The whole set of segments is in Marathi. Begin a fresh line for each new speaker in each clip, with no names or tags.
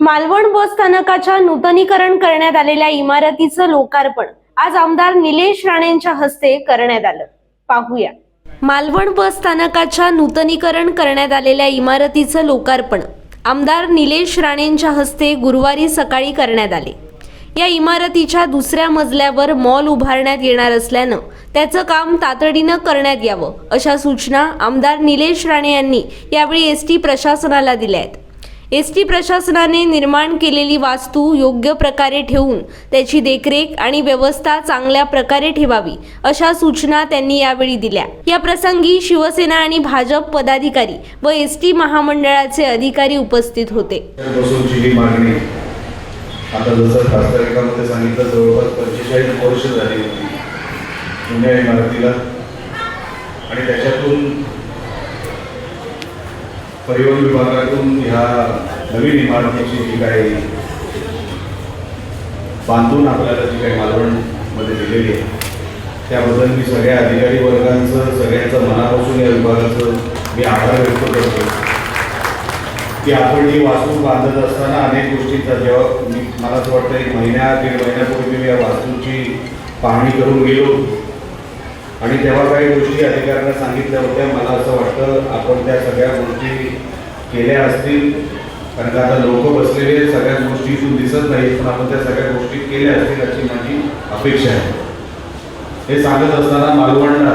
मालवण बस स्थानकाच्या नूतनीकरण करण्यात आलेल्या इमारतीचं लोकार्पण आज आमदार निलेश राणेंच्या हस्ते करण्यात आलं. पाहूया. मालवण बस स्थानकाच्या नूतनीकरण करण्यात आलेल्या इमारतीचं लोकार्पण आमदार निलेश राणेंच्या हस्ते गुरुवारी सकाळी करण्यात आले. या इमारतीच्या दुसऱ्या मजल्यावर मॉल उभारण्यात येणार असल्यानं त्याचं काम तातडीनं करण्यात यावं अशा सूचना आमदार निलेश राणे यांनी यावेळी एस टी प्रशासनाला दिल्या आहेत. एस टी प्रशासनाने निर्माण केलेली वास्तू योग्य प्रकारे ठेवून त्याची देखरेख आणि व्यवस्था चांगल्या प्रकारे ठेवावी अशा सूचना त्यांनी यावेळी दिल्या. या प्रसंगी शिवसेना आणि भाजप पदाधिकारी व एस टी महामंडळाचे अधिकारी उपस्थित होते.
आता जसं खासदारकामध्ये सांगितलं जवळपास पंचेचाळीस वर्ष झाली होती. जुन्या इमारतीला. आणि त्याच्यातून परिवहन विभागातून ह्या नवीन इमारतीची जी काही बांधून आपल्याला जी काही मालवणमध्ये दिलेली आहे त्याबद्दल मी सगळ्या अधिकारी वर्गांचं सगळ्यांचं मनापासून या विभागाचं मी आभार व्यक्त करतो. की आपण ही वास्तू बांधत असताना अनेक गोष्टींचा जेव्हा मी मला असं वाटतं एक महिन्या दीड महिन्यापूर्वी मी या वास्तूची पाहणी करून गेलो. आणि तेव्हा काही गोष्टी अधिकाऱ्यांना सांगितल्या होत्या. मला असं वाटतं आपण त्या सगळ्या गोष्टी केल्या असतील. कारण का आता लोक बसलेले सगळ्या गोष्टी इथून दिसत नाहीत पण आपण त्या सगळ्या गोष्टी केल्या असतील अशी माझी अपेक्षा आहे. हे सांगत असताना मालवणला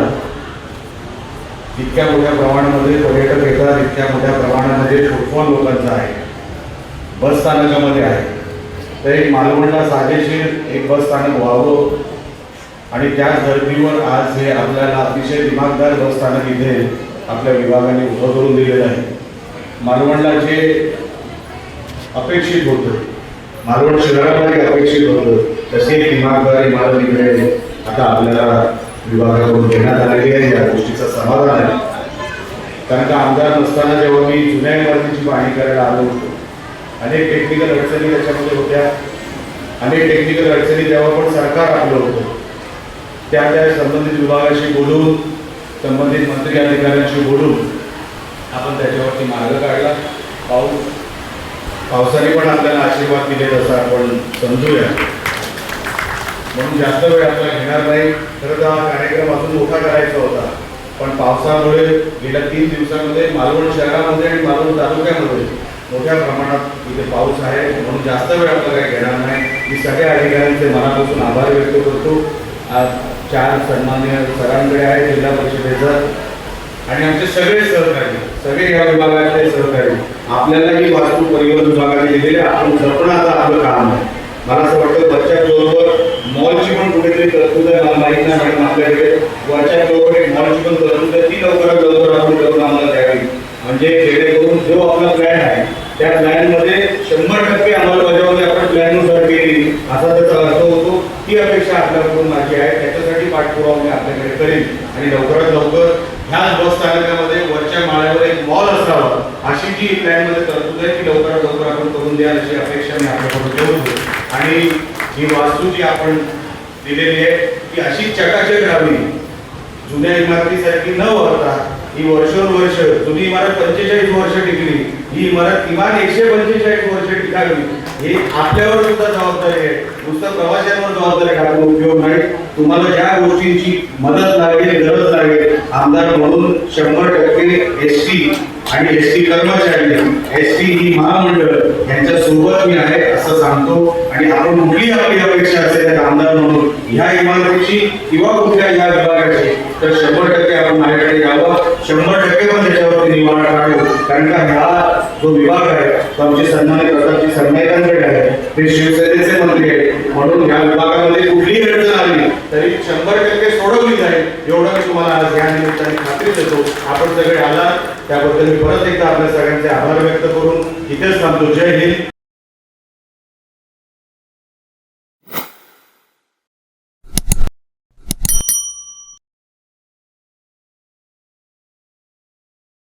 इतक्या मोठ्या प्रमाणामध्ये पर्यटक येतात इतक्या मोठ्या प्रमाणामध्ये फुटफॉल लोकांचा आहे. बस स्थानकामध्ये आहे. तर एक मालवणला साजेशीर एक बस स्थानक व्हावं आणि त्याच धर्तीवर आज हे आपल्याला अतिशय दिमागदार बसस्थानक इथे आपल्या विभागाने उभं करून दिलेलं आहे. मालवणला जे अपेक्षित होतं. मालवण शहरामध्ये अपेक्षित होतं. तसे दिमागदार इमारत इकडे आता आपल्याला विभागाकडून देण्यात आलेली आहे. या गोष्टीचं समाधान आहे. कारण का आमदार नसताना जेव्हा मी जुन्या इमारतीची पाहणी करायला आलो होतो अनेक टेक्निकल अडचणी त्याच्यामध्ये होत्या. अनेक टेक्निकल अडचणी तेव्हा पण सरकार आपलं होतं त्या त्या संबंधित विभागाशी बोलून संबंधित मंत्री अधिकाऱ्यांशी बोलून आपण त्याच्यावरती मार्ग काढला. पाऊस पावसाने पण आपल्याला आशीर्वाद दिले तसं आपण समजूया. म्हणून जास्त वेळ आपल्याला घेणार नाही. खरं तर हा कार्यक्रम अजून मोठा करायचा होता. पण पावसामुळे गेल्या तीन दिवसामध्ये मालवण शहरामध्ये आणि मालवण तालुक्यामध्ये मोठ्या प्रमाणात इथे पाऊस आहे. म्हणून जास्त वेळ आपल्याला काही घेणार नाही. मी सगळ्या अधिकाऱ्यांचे मनापासून आभार व्यक्त करतो. आज चार सन्मान्य सरांकडे आहे जिल्हा परिषदेचं. आणि आमचे सगळे सहकारी सगळे या विभागातले सहकारी. आपल्याला ही वास्तू परिवहन विभागाने दिलेली आहे. आपण जपणं आता आपलं काम आहे. मला असं वाटतं वरच्या फ्लोअरवर मॉलची पण कुठेतरी तरतूद आहे मला माहीत नाही मॅडम आपल्याकडे. वरच्या फ्लोअरवर एक मॉलची पण तरतूद आहे ती लवकरात लवकर आपण करून आम्हाला द्यावी. म्हणजे जेणेकरून जो आपला प्लॅन आहे त्या प्लॅनमध्ये शंभर टक्के अंमलबजावणी आपण प्लॅननुसार केली. असा त्याचा अर्थ होतो ही अपेक्षा आपल्याकडून माझी आहे. त्याच्यासाठी पाठपुरावा मी आपल्याकडे करेन. आणि लवकरात लवकर ह्याच बस स्थानकामध्ये वरच्या माळ्यावर एक मॉल असावा. अशी जी प्लॅनमध्ये तरतूद आहे ती लवकरात लवकर आपण करून द्याल अशी अपेक्षा मी आपल्याकडून ठेवतो आणि ही वास्तू जी आपण दिलेली आहे ती अशी चकाचक राहावी. जुन्या इमारतीसारखी न वापरता ही वर्षानुवर्ष जुनी इमारत पंचेचाळीस वर्ष टिकली ही इमारत किमान एकशे पंचेचाळीस वर्ष टिकावी. हे आपल्यावर सुद्धा जबाबदारी आहे. नुसतं प्रवाशांवर जबाबदारी टाकून उपयोग नाही. तुम्हाला ज्या गोष्टींची मदत लागेल गरज लागेल आमदार म्हणून शंभर टक्के एस टी आणि एस टी कर्मचारी एस टी ही महामंडळ यांच्या सोबत मी आहे असं सांगतो. आणि आपण कुठली आपली अपेक्षा असेल एक आमदार म्हणून ह्या इमारतीची किंवा कुठल्या या विभागाची तर शंभर टक्के आपण माझ्याकडे यावं. शंभर टक्के पण त्याच्यावरती निवारण काढू कारण का ह्या जो विभाग आहे तो आमचे सन्मान्य प्रकारची आहे. ते शिवसेनेचे मंत्री आहेत. म्हणून या विभागामध्ये कुठलीही अडचण आली तरी शंभर टक्के सोडवली जाईल एवढं मी तुम्हाला आज या निमित्ताने खात्री देतो. आपण सगळे आला त्याबद्दल मी परत एकदा आपल्या सगळ्यांचे आभार व्यक्त करून इथेच थांबतो. जय हिंद.